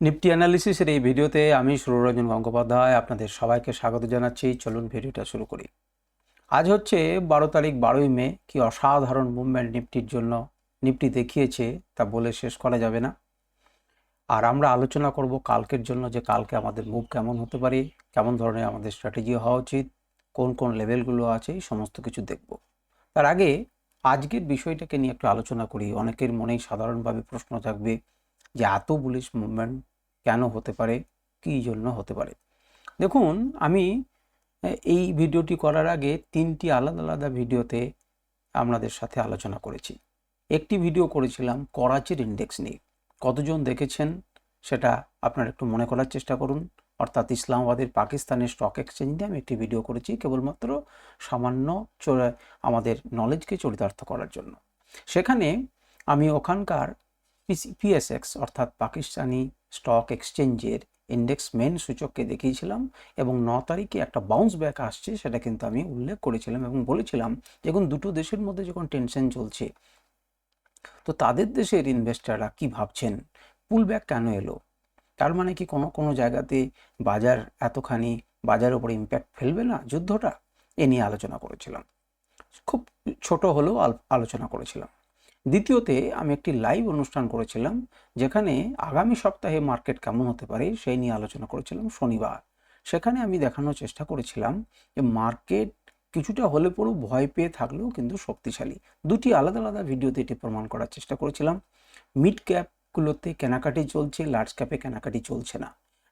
Nifty অ্যানালিসিসের এই ভিডিওতে আমি সুররঞ্জন গঙ্গোপাধ্যায় আপনাদের সবাইকে স্বাগত জানাচ্ছি। চলুন ভিডিওটা শুরু করি। আজ হচ্ছে বারো তারিখ, বারোই মে। কি অসাধারণ মুভমেন্ট নিফটির জন্য। নিফটি দেখিয়েছে, তা বলে শেষ করা যাবে না। আর আমরা আলোচনা করব কালকের জন্য যে কালকে আমাদের মুভ কেমন হতে পারে, কেমন ধরনের আমাদের স্ট্র্যাটেজি হওয়া উচিত, কোন কোন লেভেলগুলো আছে সমস্ত কিছু দেখব। তার আগে আজকের বিষয়টাকে নিয়ে একটু আলোচনা করি। অনেকের মনেই সাধারণভাবে প্রশ্ন থাকবে যে এত বুলিশ মুভমেন্ট কেন হতে পারে? কী জন্য হতে পারে? দেখুন, আমি এই ভিডিওটি করার আগে তিনটি আলাদা আলাদা ভিডিওতে আপনাদের সাথে আলোচনা করেছি। একটি ভিডিও করেছিলাম করাচির ইন্ডেক্স নিয়ে। কতজন দেখেছেন? সেটা আপনারা একটু মনে করার চেষ্টা করুন। অর্থাৎ ইসলামাবাদের পাকিস্তানের স্টক এক্সচেঞ্জে আমি একটি ভিডিও করেছি কেবলমাত্র সামান্য আমাদের নলেজকে চরিতার্থ করার জন্য। সেখানে আমি ওখানকার পিএসএক্স অর্থাৎ পাকিস্তানি স্টক এক্সচেঞ্জের ইন্ডেক্স মেন সূচককে দেখিয়েছিলাম এবং ন তারিখে একটা বাউন্স ব্যাক আসছে, সেটা কিন্তু আমি উল্লেখ করেছিলাম এবং বলেছিলাম যখন দুটো দেশের মধ্যে যখন টেনশন চলছে, তো তাদের দেশের ইনভেস্টাররা কি ভাবছেন? পুল ব্যাক কেন এলো? তার মানে কি কোনো কোনো জায়গাতে বাজার এতখানি বাজার উপরে ইম্প্যাক্ট ফেলবে না? যুদ্ধটা? এ নিয়ে আলোচনা করেছিলাম। খুব ছোট হলেও আল- আলোচনা করেছিলাম। দ্বিতীয়তে, আমি একটি লাইভ অনুষ্ঠান করেছিলাম, যেখানে আগামী সপ্তাহে মার্কেট কেমন হতে পারে সেই নিয়ে আলোচনা করেছিলাম শনিবার। সেখানে আমি দেখানোর চেষ্টা করেছিলাম যে মার্কেট কিছুটা হলে পরেও ভয় পেয়ে থাকলেও কিন্তু শক্তিশালী। দুটি আলাদা আলাদা ভিডিওতে এটি প্রমাণ করার চেষ্টা করেছিলাম। মিড ক্যাপগুলোতে কেনাকাটি চলছে লার্জ ক্যাপে কেনাকাটি চলছে না।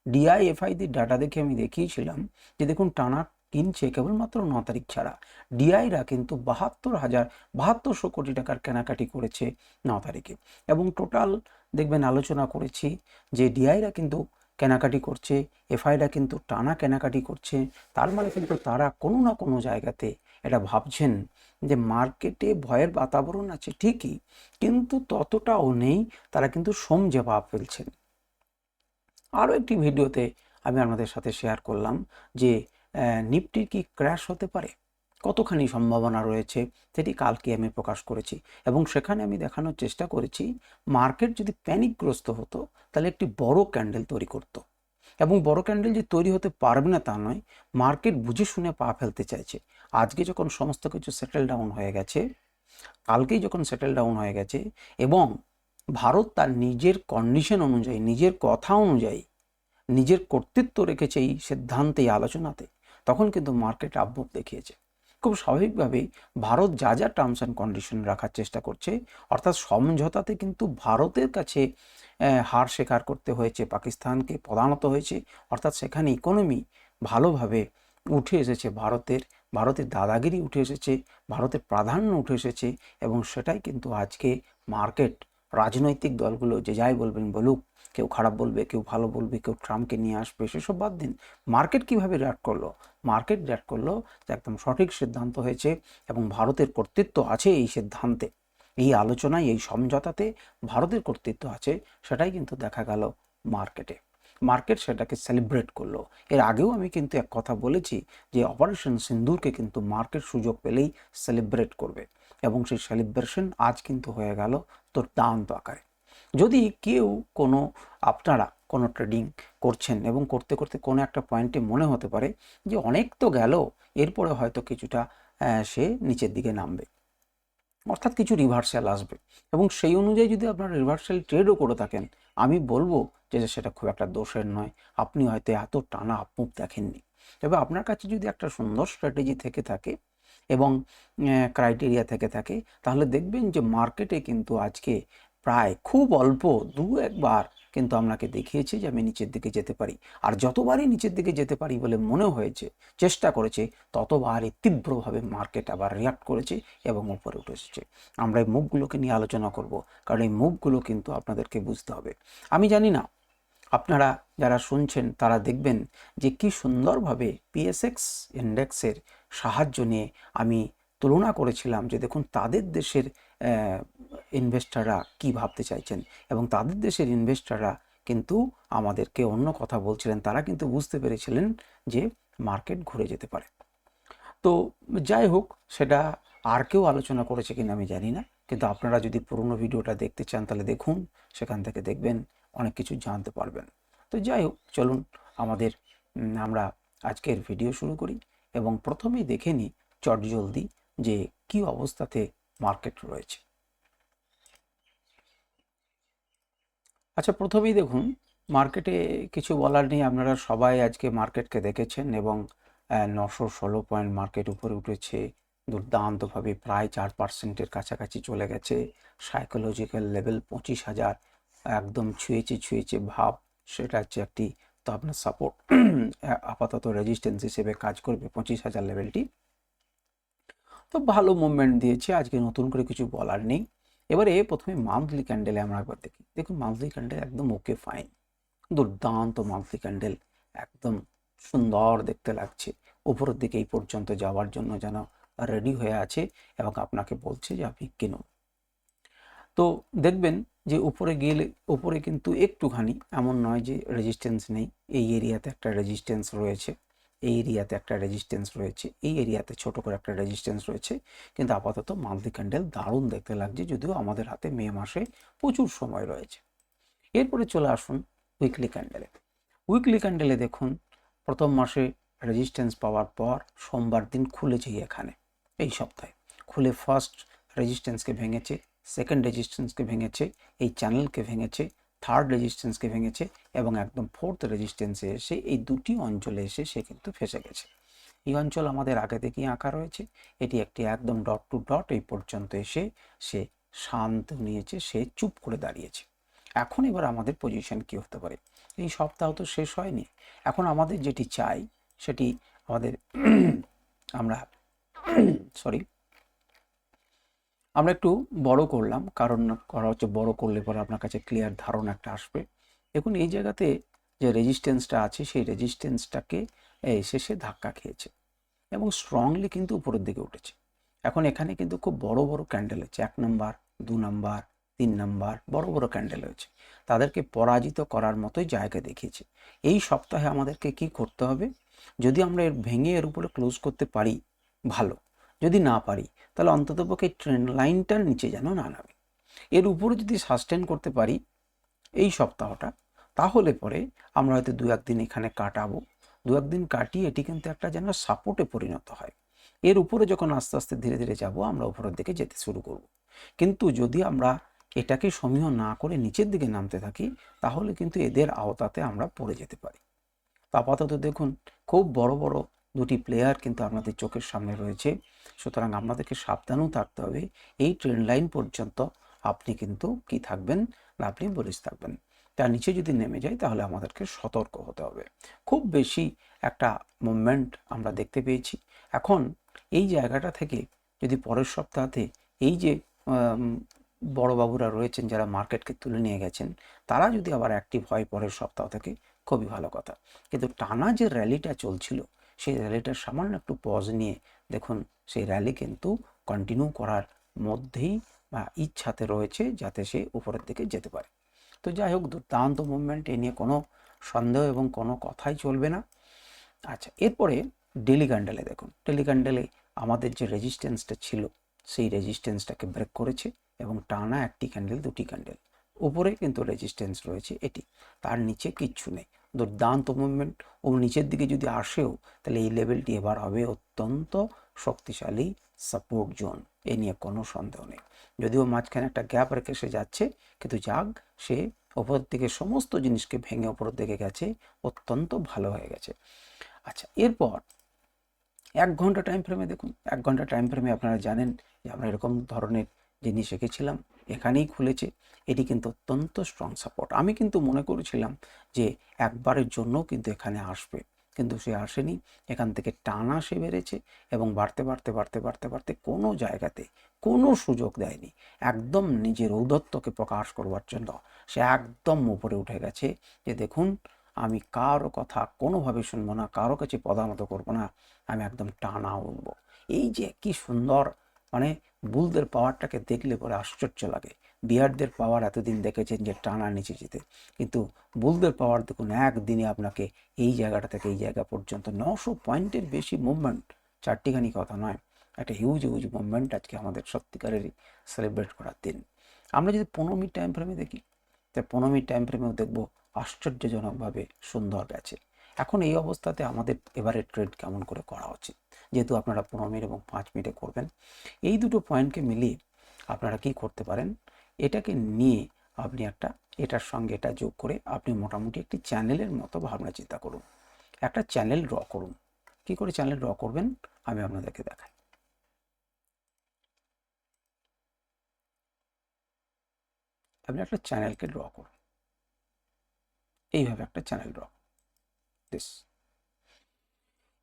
ডিআইএফআইদের ডাটা দেখে আমি দেখিয়েছিলাম যে দেখুন টানা কিনছে কেবলমাত্র ন তারিখ ছাড়া। ডিআইরা কিন্তু বাহাত্তর হাজার বাহাত্তরশো কোটি টাকার কেনাকাটি করেছে ন তারিখে। এবং টোটাল দেখবেন আলোচনা করেছি যে ডিআইরা কিন্তু কেনাকাটি করছে, এফআইরা কিন্তু টানা কেনাকাটি করছে, তার মানে কিন্তু তারা কোনো না কোনো জায়গাতে এটা ভাবছেন যে মার্কেটে ভয়ের বাতাবরণ আছে ঠিকই, কিন্তু ততটাও নেই, তারা কিন্তু সমঝে ভাব ফেলছেন। আরও একটি ভিডিওতে আমি আপনাদের সাথে শেয়ার করলাম যে নিফটির কি ক্র্যাশ হতে পারে? কতখানি সম্ভাবনা রয়েছে সেটি কালকে আমি প্রকাশ করেছি এবং সেখানে আমি দেখানোর চেষ্টা করেছি, মার্কেট যদি প্যানিকগ্রস্ত হতো, তাহলে একটি বড় ক্যান্ডেল তৈরি করতো। এবং বড় ক্যান্ডেল যে তৈরি হতে পারবে না তা নয়, মার্কেট বুঝে শুনে পা ফেলতে চাইছে। আজকে যখন সমস্ত কিছু সেটেল ডাউন হয়ে গেছে, কালকেই যখন সেটেল ডাউন হয়ে গেছে এবং ভারত তার নিজের কন্ডিশন অনুযায়ী, নিজের কথা অনুযায়ী, নিজের কর্তৃত্ব রেখেছে এই সিদ্ধান্তে আলোচনাতে তখন কিন্তু মার্কেট আপমুখ দেখিয়েছে। খুব স্বাভাবিকভাবেই ভারত যা যা টার্মস অ্যান্ড কন্ডিশন রাখার চেষ্টা করছে, অর্থাৎ সমঝোতাতে কিন্তু ভারতের কাছে হার স্বীকার করতে হয়েছে, পাকিস্তানকে প্রধানত হয়েছে, অর্থাৎ সেখানে ইকোনমি ভালোভাবে উঠে এসেছে, ভারতের ভারতের দাদাগিরি উঠে এসেছে, ভারতের প্রাধান্য উঠে এসেছে, এবং সেটাই কিন্তু আজকে মার্কেট রাজনৈতিক দলগুলো যে যাই বলবেন বলুক কেউ খারাপ বলবে, কেউ ভালো বলবে, কেউ ট্রাম্পকে নিয়ে আসবে, সেসব বাদ দিন। মার্কেট কীভাবে রিয়াক্ট করল? মার্কেট রিয়াক্ট করল একদম সঠিক সিদ্ধান্ত হয়েছে এবং ভারতের কর্তৃত্ব আছে এই সিদ্ধান্তে। এই আলোচনায়, এই সমঝোতাতে ভারতের কর্তৃত্ব আছে, সেটাই কিন্তু দেখা গেল মার্কেটে। মার্কেট সেটাকে সেলিব্রেট করল। এর আগেও আমি কিন্তু এক কথা বলেছি যে অপারেশন সিন্দুরকে কিন্তু মার্কেট সুযোগ পেলেই সেলিব্রেট করবে এবং সেই সেলিব্রেশন আজ কিন্তু হয়ে গেল দুর্দান্ত আকারে। যদি কেউ কোনো, আপনারা কোনো ট্রেডিং করছেন এবং করতে করতে কোনো একটা পয়েন্টে মনে হতে পারে যে অনেক তো গেল, এরপরে হয়তো কিছুটা সে নিচের দিকে নামবে। অর্থাৎ কিছু রিভার্সাল আসবে। এবং সেই অনুযায়ী যদি আপনারা রিভার্সাল ট্রেডও করে থাকেন, আমি বলব যে সেটা খুব একটা দোষের নয়। আপনি হয়তো এত টানা আপমুখ দেখেননি। তবে আপনার কাছে যদি একটা সুন্দর স্ট্র্যাটেজি থেকে থাকে এবং ক্রাইটেরিয়া থেকে থাকে, তাহলে দেখবেন যে মার্কেটে কিন্তু আজকে প্রায় খুব অল্প, দু, একবার কিন্তু আপনাকে দেখিয়েছে যে আমি নিচের দিকে যেতে পারি। আর যতবারই নিচের দিকে যেতে পারি বলে মনে হয়েছে, চেষ্টা করেছে, ততবারই তীব্রভাবে মার্কেট আবার রিয়াক্ট করেছে এবং উপরে উঠে এসেছে আমরা এই মুভগুলোকে নিয়ে আলোচনা করব, কারণ এই মুভগুলো কিন্তু আপনাদেরকে বুঝতে হবে। আমি জানি না, আপনারা যারা শুনছেন তারা দেখবেন যে কি সুন্দরভাবে পিএসএক্স ইন্ডেক্সের সাহায্য নিয়ে আমি তুলনা করেছিলাম যে দেখুন তাদের দেশের ইনভেস্টাররা কি ভাবতে চাইছেন? এবং তাদের দেশের ইনভেস্টাররা কিন্তু আমাদেরকে অন্য কথা বলছিলেন। তারা কিন্তু বুঝতে পেরেছিলেন যে মার্কেট ঘুরে যেতে পারে। তো যাই হোক, সেটা আর কেউ আলোচনা করেছে কিনা আমি জানি না। কিন্তু আপনারা যদি পুরোনো ভিডিওটা দেখতে চান, তাহলে দেখুন, সেখান থেকে দেখবেন, অনেক কিছু জানতে পারবেন। তো যাই হোক, চলুন আমাদের আমরা আজকের ভিডিও শুরু করি। এবং প্রথমেই দেখে নিই চটজলদি যে কি অবস্থাতে মার্কেট রয়েছে। আচ্ছা প্রথমেই দেখুন, মার্কেটে কিছু বলার নেই। আপনারা সবাই আজকে মার্কেটকে দেখেছেন এবং নশো ষোলো পয়েন্ট মার্কেট উপরে উঠেছে। দুর্দান্তভাবে প্রায় চার পার্সেন্টের কাছাকাছি চলে গেছে। সাইকোলজিক্যাল লেভেল পঁচিশ হাজার। একদম ছুঁয়েছে ছুঁয়েছে ভাব। সেটা হচ্ছে একটি, তো আপনার সাপোর্ট আপাতত রেজিস্ট্যান্স হিসেবে কাজ করবে পঁচিশ হাজার লেভেলটি তো ভালো মুভমেন্ট দিয়েছে, আজকে নতুন করে কিছু বলার নেই। এবারে প্রথমে মান্থলি ক্যান্ডেলে আমরা একবার দেখি। দেখুন মান্থলি ক্যান্ডেল একদম ওকে ফাইন দুর্দান্ত মান্থলি ক্যান্ডেল একদম সুন্দর দেখতে লাগছে। উপরের দিকে এই পর্যন্ত যাওয়ার জন্য যেন রেডি হয়ে আছে এবং আপনাকে বলছে যে আপনি কিনুন। তো দেখবেন যে উপরে গেলে, উপরে কিন্তু একটুখানি, এমন নয় যে রেজিস্ট্যান্স নেই। এই এরিয়াতে একটা রেজিস্ট্যান্স রয়েছে। এই এরিয়াতে একটা রেজিস্ট্যান্স রয়েছে, এই এরিয়াতে ছোট করে একটা রেজিস্ট্যান্স রয়েছে। কিন্তু আপাতত মান্থলি ক্যান্ডেল দারুণ দেখতে লাগছে, যদিও আমাদের হাতে মে মাসে প্রচুর সময় রয়েছে। এরপরে চলে আসুন উইকলি ক্যান্ডেলে উইকলি ক্যান্ডেলে দেখুন, প্রথম মাসে রেজিস্ট্যান্স পাওয়ার পর সোমবার দিন খুলেছে এখানে, এই সপ্তাহে। খুলে ফার্স্ট রেজিস্ট্যান্সকে ভেঙেছে সেকেন্ড রেজিস্ট্যান্সকে ভেঙেছে, এই চ্যানেলকে ভেঙেছে থার্ড রেজিস্ট্যান্সকে ভেঙেছে এবং একদম ফোর্থ রেজিস্ট্যান্সে এসে এই দুটি অঞ্চলে এসে সে কিন্তু ফেসে গেছে। এই অঞ্চল আমাদের আগে থেকেই আঁকা রয়েছে। এটি একটি একদম ডট টু ডট এই পর্যন্ত এসে সে শান্ত নিয়েছে, সে চুপ করে দাঁড়িয়েছে। এখন এবার আমাদের পজিশন কি হতে পারে? এই সপ্তাহ তো শেষ হয়নি। এখন আমাদের যেটি চাই, সেটি আমাদের আমরা সরি আমরা একটু বড় করলাম, কারণ করা হচ্ছে বড় করলে পরে আপনার কাছে ক্লিয়ার ধারণা একটা আসবে। দেখুন, এই জায়গাতে যে রেজিস্ট্যান্সটা আছে, সেই রেজিস্ট্যান্সটাকে শেষে ধাক্কা খেয়েছে এবং স্ট্রংলি কিন্তু উপরের দিকে উঠেছে। এখন এখানে কিন্তু খুব বড় বড় ক্যান্ডেল হচ্ছে এক নম্বর দু নম্বর তিন নম্বর বড় বড় ক্যান্ডেল হয়েছে। তাদেরকে পরাজিত করার মতোই জায়গা দেখিয়েছে। এই সপ্তাহে আমাদেরকে কি করতে হবে? যদি আমরা এর ভেঙে এর উপরে ক্লোজ করতে পারি, ভালো। যদি না পারি, তাহলে অন্ততপক্ষে ট্রেন্ড লাইনটার নিচে যেন না নামে। এর উপরে যদি সাস্টেন করতে পারি এই সপ্তাহটা, তাহলে পরে আমরা হয়তো দু একদিন এখানে কাটাবো। দু একদিন কাটিয়ে এটি কিন্তু একটা যেন সাপোর্টে পরিণত হয়। এর উপরে যখন আস্তে আস্তে ধীরে ধীরে যাব, আমরা উপরের দিকে যেতে শুরু করব। কিন্তু যদি আমরা এটাকে সমীহ না করে নিচের দিকে নামতে থাকি, তাহলে কিন্তু এদের আওতাতে আমরা পড়ে যেতে পারি। আপাতত দেখুন, খুব বড় বড় দুটি প্লেয়ার কিন্তু আপনাদের চোখের সামনে রয়েছে। সুতরাং আপনাদেরকে সাবধানও থাকতে হবে। এই ট্রেন লাইন পর্যন্ত আপনি কিন্তু কি থাকবেন? না আপনি বলিস থাকবেন। তার নিচে যদি নেমে যায় তাহলে আমাদেরকে সতর্ক হতে হবে। খুব বেশি একটা মুভমেন্ট আমরা দেখতে পেয়েছি। এখন এই জায়গাটা থেকে যদি পরের সপ্তাহতে এই যে বড়বাবুরা রয়েছেন, যারা মার্কেটকে তুলে নিয়ে গেছেন, তারা যদি আবার অ্যাক্টিভ হয় পরের সপ্তাহ থেকে, খুবই ভালো কথা। কিন্তু টানা যে র্যালিটা চলছিল, সেই র্যালিটার সামান্য একটু পজ নিয়ে দেখুন সেই র্যালি কিন্তু কন্টিনিউ করার মধ্যেই বা ইচ্ছাতে রয়েছে যাতে সে উপরের দিকে যেতে পারে। তো যাই হোক, দুর্দান্ত মুভমেন্ট এ নিয়ে কোনো সন্দেহ এবং কোনো কথাই চলবে না। আচ্ছা এরপরে ডেলি ক্যান্ডেলে দেখুন। ডেলি ক্যান্ডেলে আমাদের যে রেজিস্ট্যান্সটা ছিল, সেই রেজিস্ট্যান্সটাকে ব্রেক করেছে এবং টানা একটি ক্যান্ডেল দুটি ক্যান্ডেল উপরে কিন্তু রেজিস্ট্যান্স রয়েছে এটি, তার নিচে কিচ্ছু নেই। দুর্দান্ত মুভমেন্ট ও নিচের দিকে যদি আসেও, তাহলে এই লেভেলটি এবার হবে অত্যন্ত শক্তিশালী সাপোর্ট জোন এ নিয়ে কোনো সন্দেহ নেই। যদিও মাঝখানে একটা গ্যাপ রেখে সে যাচ্ছে, কিন্তু যাক, সে ওপর দিকে সমস্ত জিনিসকে ভেঙে ওপর দিকে গেছে, অত্যন্ত ভালো হয়ে গেছে। আচ্ছা এরপর এক ঘণ্টা টাইম ফ্রেমে দেখুন, এক ঘণ্টা টাইম ফ্রেমে আপনারা জানেন যে আমরা এরকম ধরনের জিনিস এঁকেছিলাম এখানেই খুলেছে, এটি কিন্তু অত্যন্ত স্ট্রং সাপোর্ট আমি কিন্তু মনে করেছিলাম যে একবারের জন্য কিন্তু এখানে আসবে। কিন্তু সে আসেনি। এখান থেকে টানা সে বেড়েছে এবং বাড়তে বাড়তে বাড়তে বাড়তে বাড়তে কোনো জায়গাতে কোনো সুযোগ দেয়নি। একদম নিজের ঔদত্তকে প্রকাশ করবার জন্য সে একদম উপরে উঠে গেছে যে, দেখুন, আমি কারও কথা কোনোভাবে শুনব না, কারও কাছে পদানত করব না, আমি একদম টানা উঠবো। এই যে কি সুন্দর মানে বুলদের পাওয়ারটাকে দেখলে পরে আশ্চর্য লাগে। বিহারদের পাওয়ার এতদিন দেখেছেন যে টানা নিচে যেতে কিন্তু বুলদের পাওয়ার দেখুন, একদিনে আপনাকে এই জায়গাটা থেকে এই জায়গা পর্যন্ত নশো পয়েন্টের বেশি মুভমেন্ট, চারটিখানি কথা নয়, একটা হিউজ হিউজ মুভমেন্ট আজকে আমাদের সত্যিকারেরই সেলিব্রেট করার দিন। আমরা যদি পনেরো মিনিট টাইম ফ্রেমে দেখি তাই পনেরো মিনিট টাইম ফ্রেমেও দেখব আশ্চর্যজনকভাবে সুন্দর গেছে। এখন এই অবস্থাতে আমাদের এবারে ট্রেড কেমন করে করা উচিত? যেহেতু আপনারা পনেরো মিনিট এবং পাঁচ মিনিটে করবেন, এই দুটো পয়েন্টকে মিলিয়ে আপনারা কি করতে পারেন? এটাকে নিয়ে আপনি একটা এটার সঙ্গে এটা যোগ করে আপনি মোটামুটি একটি চ্যানেলের মতো ভাবনা চিন্তা করুন। একটা চ্যানেল ড্র করুন। কি করে চ্যানেল ড্র করবেন? আমি আপনাদেরকে দেখাই। আপনি একটা চ্যানেলকে ড্র করুন। এইভাবে একটা চ্যানেল ড্র দিস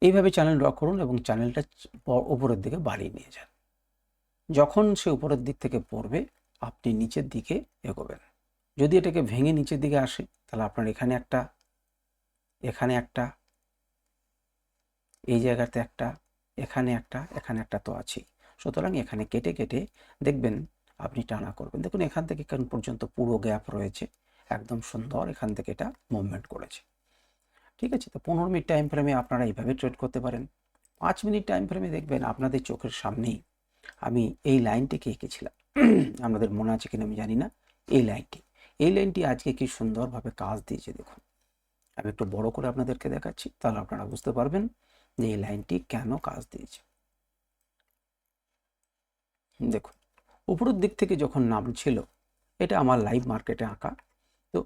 এইভাবে চ্যানেল ড্র করুন এবং চ্যানেলটা উপরের দিকে বাড়িয়ে নিয়ে যান। যখন সে উপরের দিক থেকে পড়বে আপনি নিচের দিকে এগোবেন। যদি এটাকে ভেঙে নিচের দিকে আসে, তাহলে আপনার এখানে একটা এখানে একটা, এই জায়গাতে একটা, এখানে একটা এখানে একটা তো আছেই। সুতরাং এখানে কেটে কেটে দেখবেন আপনি টানা করবেন। দেখুন, এখান থেকে এখান পর্যন্ত পুরো গ্যাপ রয়েছে, একদম সুন্দর এখান থেকে এটা মুভমেন্ট করেছে। ঠিক আছে, তো পনেরো মিনিট টাইম ফ্রেমে আপনারা এইভাবে ট্রেড করতে পারেন। পাঁচ মিনিট টাইম ফ্রেমে দেখবেন আপনাদের চোখের সামনেই আমি এই লাইনটিকে এঁকেছিলাম। আপনাদের মনে আছে কিনা আমি জানি না। এই লাইনটি এই লাইনটি আজকে কি সুন্দরভাবে কাজ দিয়েছে দেখুন। আমি একটু বড় করে আপনাদেরকে দেখাচ্ছি, তাহলে আপনারা বুঝতে পারবেন যে এই লাইনটি কেন কাজ দিয়েছে। দেখুন, উপরের দিক থেকে যখন নাম ছিল এটা আমার লাইভ মার্কেটে আঁকা। তো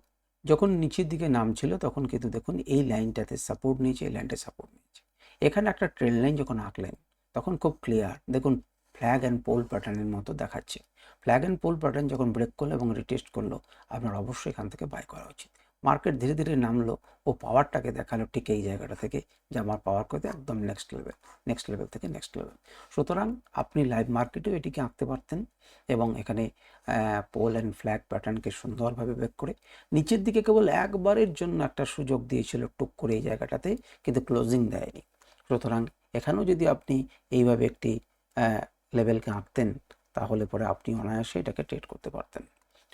যখন নিচের দিকে নাম ছিল তখন কিন্তু দেখুন এই লাইনটাতে সাপোর্ট নিয়েছে, এই লাইনটা সাপোর্ট নিয়েছে। এখানে একটা ট্রেন লাইন যখন আঁকলেন, তখন খুব ক্লিয়ার দেখুন ফ্ল্যাগ অ্যান্ড পোল প্যাটার্নের মতো দেখাচ্ছে। ফ্ল্যাগ অ্যান্ড পোল প্যাটার্ন যখন ব্রেক করল এবং রিটেস্ট করল, আপনার অবশ্যই এখান থেকে বাই করা উচিত। মার্কেট ধীরে ধীরে নামলো ও পাওয়ারটাকে দেখাল ঠিক এই জায়গাটা থেকে যে আমার পাওয়ার করতে একদম নেক্সট লেভেল নেক্সট লেভেল থেকে নেক্সট লেভেল সুতরাং আপনি লাইভ মার্কেটেও এটিকে আঁকতে পারতেন এবং এখানে পোল অ্যান্ড ফ্ল্যাগ প্যাটার্নকে সুন্দরভাবে ব্রেক করে নিচের দিকে কেবল একবারের জন্য একটা সুযোগ দিয়েছিল টুক করে এই জায়গাটাতে, কিন্তু ক্লোজিং দেয়নি। সুতরাং এখানেও যদি আপনি এইভাবে একটি লেভেলকে আঁকতেন তাহলে পরে আপনি অনায়াসে এটাকে ট্রেড করতে পারতেন।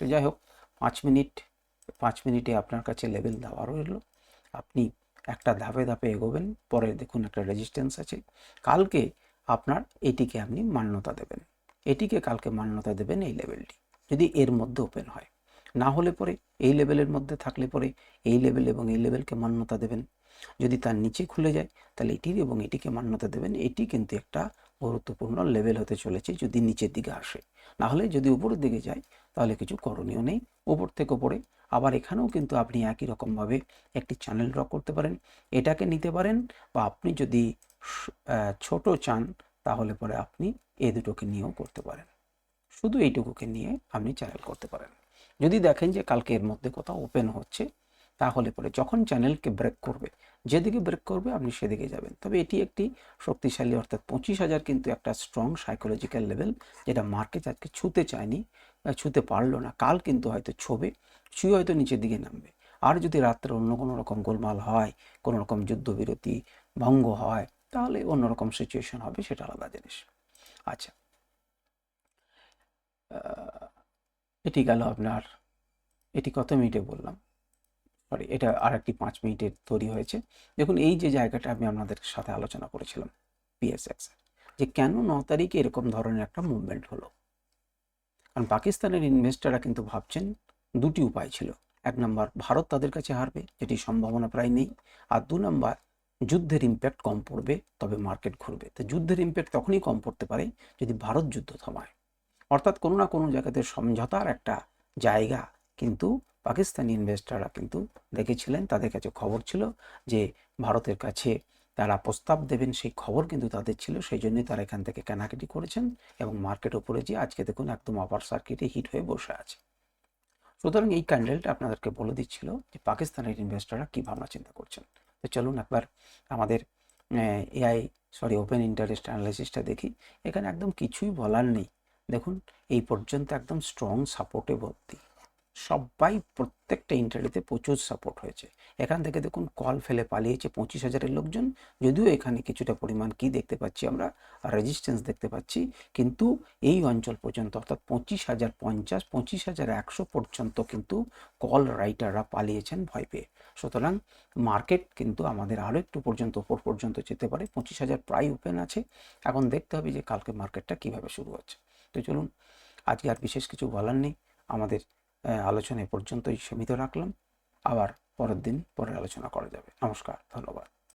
তো যাই হোক, পাঁচ মিনিট, পাঁচ মিনিটে আপনার কাছে লেভেল দেওয়া রইল। আপনি একটা ধাপে ধাপে এগোবেন, পরে দেখুন একটা রেজিস্ট্যান্স আছে। কালকে আপনার এটিকে আপনি মান্যতা দেবেন। এটিকে কালকে মান্যতা দেবেন এই লেভেলটি যদি এর মধ্যে ওপেন হয়। না হলে পরে এই লেভেলের মধ্যে থাকলে পরে এই লেভেল এবং এই লেভেলকে মান্যতা দেবেন। যদি তার নিচে খুলে যায়, তাহলে এটির এবং এটিকে মান্যতা দেবেন। এটি কিন্তু একটা গুরুত্বপূর্ণ লেভেল হতে চলেছে যদি নিচের দিকে আসে। না হলে যদি উপরের দিকে যায় তাহলে কিছু করণীয় নেই। উপর থেকে উপরে। আবার এখানেও কিন্তু আপনি একই রকমভাবে একটি চ্যানেল ড্র করতে পারেন। এটাকে নিতে পারেন বা আপনি যদি ছোট চান, তাহলে পরে আপনি এ দুটোকে নিয়েও করতে পারেন। শুধু এইটুকুকে নিয়ে আপনি চ্যানেল করতে পারেন। যদি দেখেন যে কালকে এর মধ্যে কোথাও ওপেন হচ্ছে তাহলে পরে যখন চ্যানেলকে ব্রেক করবে, যেদিকে ব্রেক করবে আপনি সেদিকে যাবেন। তবে এটি একটি শক্তিশালী, অর্থাৎ পঁচিশ হাজার কিন্তু একটা স্ট্রং সাইকোলজিক্যাল লেভেল যেটা মার্কেট আজকে ছুতে চায়নি ছুতে পারল না। কাল কিন্তু হয়তো ছবে, ছুঁয়ে হয়তো নিচের দিকে নামবে। আর যদি রাত্রে অন্য কোনো রকম গোলমাল হয়, কোনো রকম যুদ্ধবিরতি, ভঙ্গ হয়, তাহলে অন্যরকম সিচুয়েশন হবে, সেটা আলাদা জিনিস। আচ্ছা। এটি গেল আপনার, এটি কত মিনিটে বললাম? সরি, এটা আর একটি পাঁচ মিনিটের তৈরি হয়েছে। দেখুন, এই যে জায়গাটা আমি আপনাদের সাথে আলোচনা করেছিলাম পিএসএক্স যে কেন ন তারিখে এরকম ধরনের একটা মুভমেন্ট হলো? কারণ পাকিস্তানের ইনভেস্টাররা কিন্তু ভাবছেন দুটি উপায় ছিল। এক নম্বর, ভারত তাদের কাছে হারবে, যেটি সম্ভাবনা প্রায় নেই। আর দু নম্বর, যুদ্ধের ইম্প্যাক্ট কম পড়বে, তবে মার্কেট ঘুরবে। তো যুদ্ধের ইম্প্যাক্ট তখনই কম পড়তে পারে যদি ভারত যুদ্ধ থামায়। অর্থাৎ কোনো না কোনো জায়গাতে সমঝোতার একটা জায়গা কিন্তু পাকিস্তানি ইনভেস্টাররা কিন্তু দেখেছিলেন, তাদের কাছে খবর ছিল যে ভারতের কাছে তারা প্রস্তাব দেবেন, সেই খবর কিন্তু তাদের ছিল, সেই জন্যই তারা এখান থেকে কেনাকাটি করেছেন এবং মার্কেট উপরে যে আজকে দেখুন একদম আপার সার্কিটে হিট হয়ে বসে আছে। সুতরাং এই ক্যান্ডেলটা আপনাদেরকে বলে দিচ্ছিল যে পাকিস্তানের ইনভেস্টররা কী ভাবনা চিন্তা করছেন। তো চলুন একবার আমাদের এআই সরি ওপেন ইন্টারেস্ট অ্যানালাইসিসটা দেখি। এখানে একদম কিছুই বলার নেই। দেখুন, এই পর্যন্ত একদম স্ট্রং সাপোর্টে ভর্তি সবাই প্রত্যেকটা ইন্টারভিউতে প্রচুর সাপোর্ট হয়েছে। এখান থেকে দেখুন কল ফেলে পালিয়েছে পঁচিশ হাজারের লোকজন। যদিও এখানে কিছুটা পরিমাণ কি দেখতে পাচ্ছি আমরা রেজিস্ট্যান্স দেখতে পাচ্ছি। কিন্তু এই অঞ্চল পর্যন্ত, অর্থাৎ পঁচিশ হাজার পঞ্চাশ, পঁচিশ হাজার একশো পর্যন্ত কিন্তু কল রাইটাররা পালিয়েছেন ভয় পেয়ে। সুতরাং মার্কেট কিন্তু আমাদের আরও একটু পর্যন্ত ওপর পর্যন্ত যেতে পারে। পঁচিশ হাজার প্রায় ওপেন আছে। এখন দেখতে হবে যে কালকে মার্কেটটা কীভাবে শুরু হচ্ছে। তো চলুন, আজকে আর বিশেষ কিছু বলার নেই। আমাদের আলোচনা পর্যন্তই সীমিত রাখলাম। আবার পরের দিন পরে আলোচনা করা যাবে। নমস্কার ধন্যবাদ।